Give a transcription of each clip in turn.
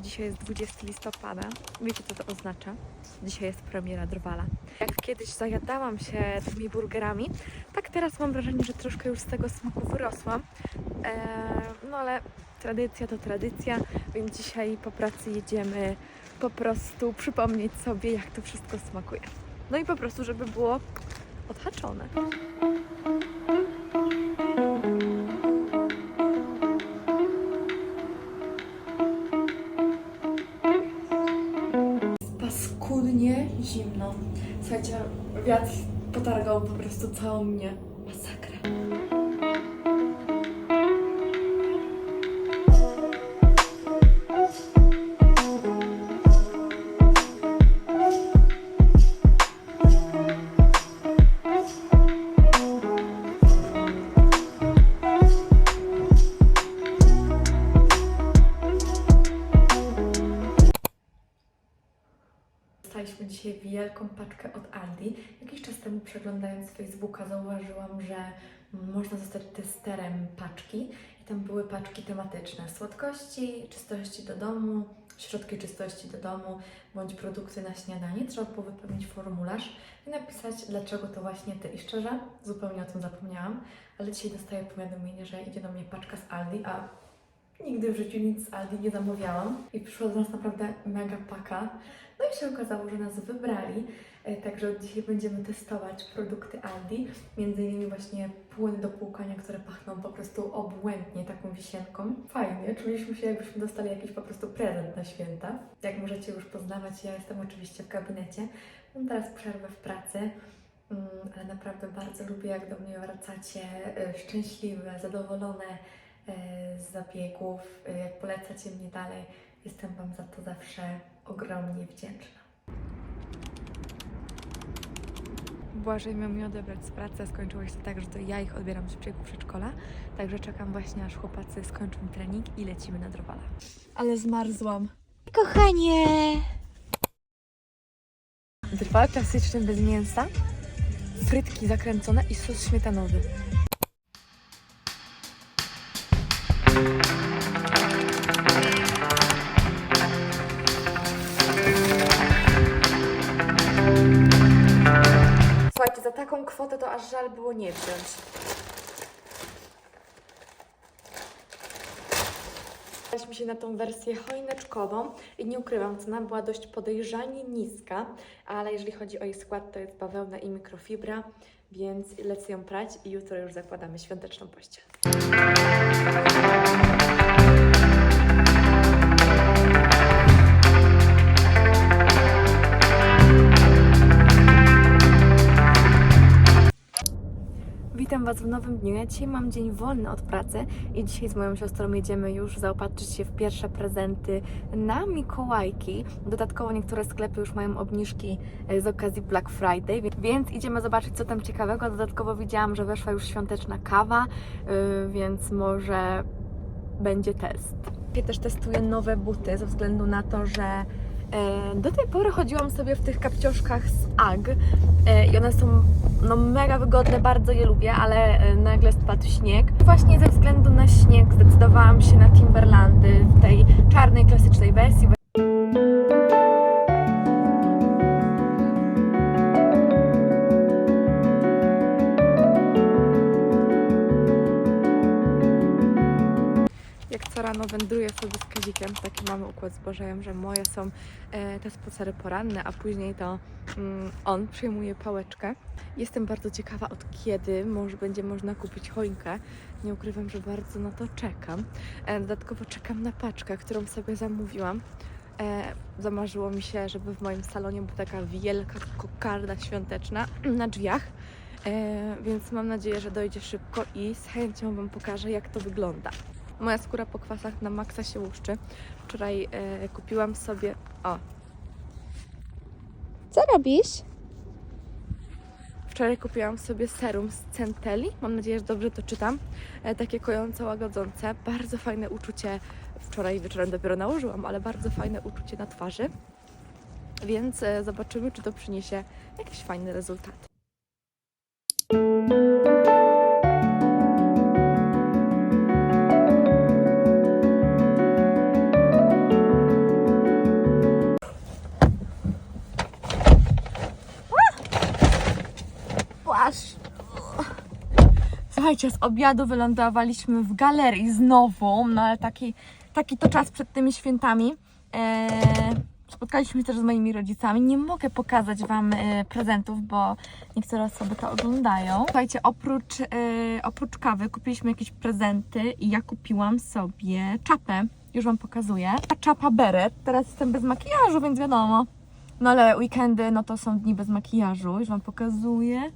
Dzisiaj jest 20 listopada. Wiecie, co to oznacza? Dzisiaj jest premiera Drwala. Jak kiedyś zajadałam się tymi burgerami, tak teraz mam wrażenie, że troszkę już z tego smaku wyrosłam. Eee, no ale tradycja to tradycja, więc dzisiaj po pracy jedziemy po prostu przypomnieć sobie, jak to wszystko smakuje. No i po prostu, żeby było odhaczone. Wiatr potargał po prostu całą mnie. Masakra. Dostaliśmy dzisiaj wielką paczkę od Aldi. Jakiś czas temu przeglądając Facebooka zauważyłam, że można zostać testerem paczki i tam były paczki tematyczne. Słodkości, czystości do domu, środki czystości do domu, bądź produkty na śniadanie. Trzeba było wypełnić formularz i napisać, dlaczego to właśnie Ty. I szczerze, zupełnie o tym zapomniałam, ale dzisiaj dostaję powiadomienie, że idzie do mnie paczka z Aldi, a nigdy w życiu nic z Aldi nie zamawiałam. I przyszła do nas naprawdę mega paka. No i się okazało, że nas wybrali, e, także od dzisiaj będziemy testować produkty Aldi, między innymi właśnie płyny do płukania, które pachną po prostu obłędnie taką wisienką. Fajnie, czuliśmy się jakbyśmy dostali jakiś po prostu prezent na święta. Jak możecie już poznawać, ja jestem oczywiście w gabinecie, mam teraz przerwę w pracy, mm, ale naprawdę bardzo lubię jak do mnie wracacie e, szczęśliwe, zadowolone z zabiegów, e, jak polecacie mnie dalej. Jestem Wam za to zawsze ogromnie wdzięczna. Błażej miał mi odebrać z pracy, a skończyło się tak, że to ja ich odbieram z biegu przedszkola. Także czekam właśnie, aż chłopacy skończą trening i lecimy na drwala. Ale zmarzłam. Kochanie! Drwal klasyczny bez mięsa, frytki zakręcone i sos śmietanowy. Słuchajcie, za taką kwotę to aż żal było nie wziąć. Zdaliśmy się na tą wersję choineczkową i nie ukrywam, cena była dość podejrzanie niska, ale jeżeli chodzi o jej skład, to jest bawełna i mikrofibra, więc lecę ją prać i jutro już zakładamy świąteczną pościel. W nowym dniu. Ja dzisiaj mam dzień wolny od pracy i dzisiaj z moją siostrą jedziemy już zaopatrzyć się w pierwsze prezenty na Mikołajki. Dodatkowo niektóre sklepy już mają obniżki e, z okazji Black Friday, więc idziemy zobaczyć co tam ciekawego. Dodatkowo widziałam, że weszła już świąteczna kawa, yy, więc może będzie test. Ja też testuję nowe buty ze względu na to, że e, do tej pory chodziłam sobie w tych kapcioszkach z AG e, i one są no, mega wygodne, bardzo je lubię, ale e, nagle spadł śnieg. Właśnie ze względu na śnieg zdecydowałam się na Timberlandy w tej czarnej, klasycznej wersji. Co rano wędruję sobie z Kazikiem, taki mamy układ z Bożejem, że moje są e, te spacery poranne, a później to mm, on przyjmuje pałeczkę. Jestem bardzo ciekawa, od kiedy może będzie można kupić choinkę. Nie ukrywam, że bardzo na to czekam. E, dodatkowo czekam na paczkę, którą sobie zamówiłam. E, zamarzyło mi się, żeby w moim salonie była taka wielka kokarda świąteczna na drzwiach. E, więc mam nadzieję, że dojdzie szybko i z chęcią Wam pokażę, jak to wygląda. Moja skóra po kwasach na maksa się łuszczy. Wczoraj e, kupiłam sobie. O, Co robisz? Wczoraj kupiłam sobie serum z Centeli. Mam nadzieję, że dobrze to czytam. E, takie kojące, łagodzące. Bardzo fajne uczucie. Wczoraj wieczorem dopiero nałożyłam, ale bardzo fajne uczucie na twarzy. Więc e, zobaczymy, czy to przyniesie jakiś fajny rezultat. Słuchajcie, z obiadu wylądowaliśmy w galerii znowu, no ale taki, taki to czas przed tymi świętami. Eee, spotkaliśmy się też z moimi rodzicami. Nie mogę pokazać Wam e, prezentów, bo niektóre osoby to oglądają. Słuchajcie, oprócz, e, oprócz kawy kupiliśmy jakieś prezenty i ja kupiłam sobie czapę. Już Wam pokazuję. Ta czapa beret. Teraz jestem bez makijażu, więc wiadomo. No ale weekendy, no to są dni bez makijażu. Już Wam pokazuję.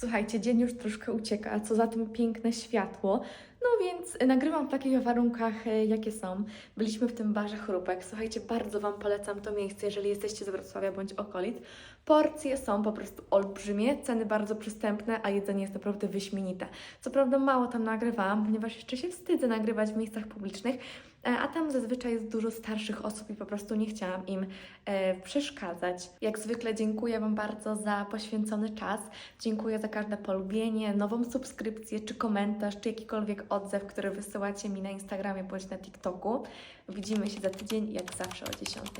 Słuchajcie, dzień już troszkę ucieka, a co za tym piękne światło. No więc nagrywam w takich warunkach, e, jakie są. Byliśmy w tym barze Chrupek. Słuchajcie, bardzo Wam polecam to miejsce, jeżeli jesteście z Wrocławia bądź okolic. Porcje są po prostu olbrzymie, ceny bardzo przystępne, a jedzenie jest naprawdę wyśmienite. Co prawda mało tam nagrywałam, ponieważ jeszcze się wstydzę nagrywać w miejscach publicznych, e, a tam zazwyczaj jest dużo starszych osób i po prostu nie chciałam im e, przeszkadzać. Jak zwykle dziękuję Wam bardzo za poświęcony czas. Dziękuję za każde polubienie, nową subskrypcję, czy komentarz, czy jakikolwiek odzew, który wysyłacie mi na Instagramie bądź na TikToku. Widzimy się za tydzień, jak zawsze o 10.